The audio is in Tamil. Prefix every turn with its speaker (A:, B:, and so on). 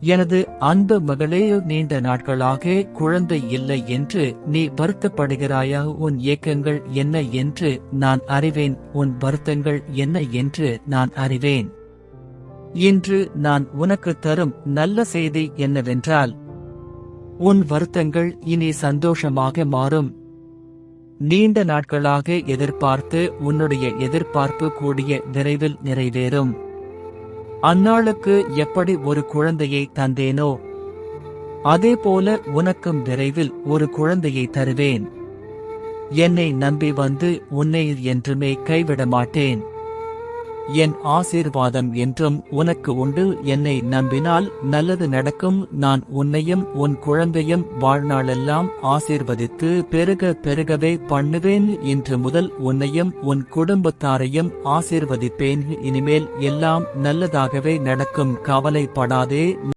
A: எனது அன்பு மகளே நீண்ட நாட்களாக குழந்தை இல்லை என்று நீ வருத்தப்படுகிறாயா? உன் ஏக்கங்கள் என்ன என்று நான் அறிவேன். உன் வருத்தங்கள் என்ன என்று நான் அறிவேன். இன்று நான் உனக்கு தரும் நல்ல செய்தி என்னவென்றால் உன் வருத்தங்கள் இனி சந்தோஷமாக மாறும். நீண்ட நாட்களாக எதிர்பார்த்து உன்னுடைய எதிர்பார்ப்பு கூடிய விரைவில் நிறைவேறும். அந்நாளுக்கு எப்படி ஒரு குழந்தையை தந்தேனோ அதேபோல உனக்கும் விரைவில் ஒரு குழந்தையை தருவேன். என்னை நம்பி வந்து உன்னை என்றுமே கைவிட மாட்டேன் என் ஆசீர்வாதம் என்றும் உனக்கு உண்டு. என்னை நம்பினால் நல்லது நடக்கும். நான் உன்னையும் உன் குழந்தையும் வாழ்நாளெல்லாம் ஆசீர்வதித்து பெருக பெருகவே பண்ணுவேன். இன்று முதல் உன்னையும் உன் குடும்பத்தாரையும் ஆசீர்வதிப்பேன். இனிமேல் எல்லாம் நல்லதாகவே நடக்கும். கவலைப்படாதே.